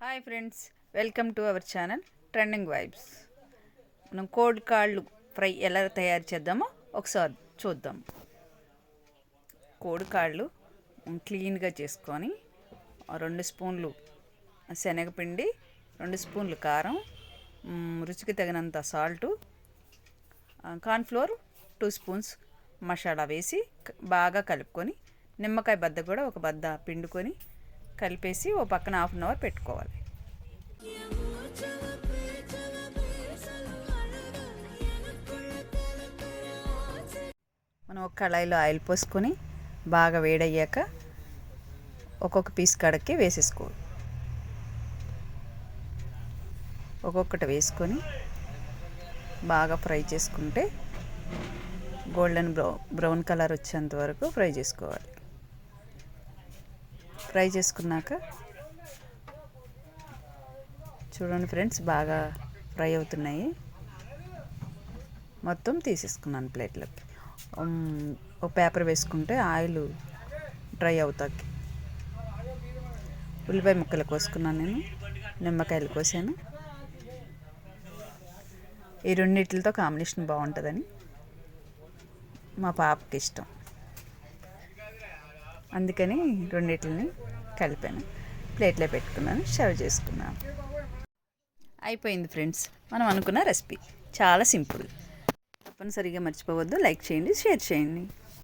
Hi friends welcome to our channel trending vibes మనం కోడి కాళ్ళు ఫ్రై ఎలా తయారు చేద్దామో ఒకసారి చూద్దాం. కోడి కాళ్ళు క్లీన్గా చేసుకొని రెండు స్పూన్లు శనగపిండి రెండు స్పూన్లు కారం రుచికి తగినంత salt cornflour two spoons masala వేసి బాగా కలుపుకొని నిమ్మకాయ బద్ద కూడా ఒక బద్ద పిండుకొని కలిపేసి ఓ పక్కన హాఫ్ అన్ అవర్ పెట్టుకోవాలి. మనం ఒక కళాయిలో ఆయిల్ పోసుకొని బాగా వేడయ్యాక ఒక్కొక్క పీస్ కడక్కి వేసేసుకోవాలి. ఒక్కొక్కటి వేసుకొని బాగా ఫ్రై చేసుకుంటే గోల్డెన్ బ్రౌ బ్రౌన్ కలర్ వచ్చేంత వరకు ఫ్రై చేసుకోవాలి. ఫ్రై చేసుకున్నాక చూడండి ఫ్రెండ్స్ బాగా ఫ్రై అవుతున్నాయి. మొత్తం తీసేసుకున్నాను ప్లేట్లోకి. ఒక పేపర్ వేసుకుంటే ఆయిల్ డ్రై అవుతాకి. ఉల్లిపాయ ముక్కలు కోసుకున్నాను నేను నిమ్మకాయలు కోసాను. ఈ రెండిట్లతో కాంబినేషన్ బాగుంటుందని మా పాపకి ఇష్టం. అందుకని రెండిట్లని కలిపాను. ప్లేట్లో పెట్టుకున్నాను సర్వ్ చేసుకున్నాను. అయిపోయింది ఫ్రెండ్స్. మనం అనుకున్న రెసిపీ. చాలా సింపుల్. తప్పనిసరిగా మర్చిపోవద్దు. లైక్ చేయండి షేర్ చేయండి.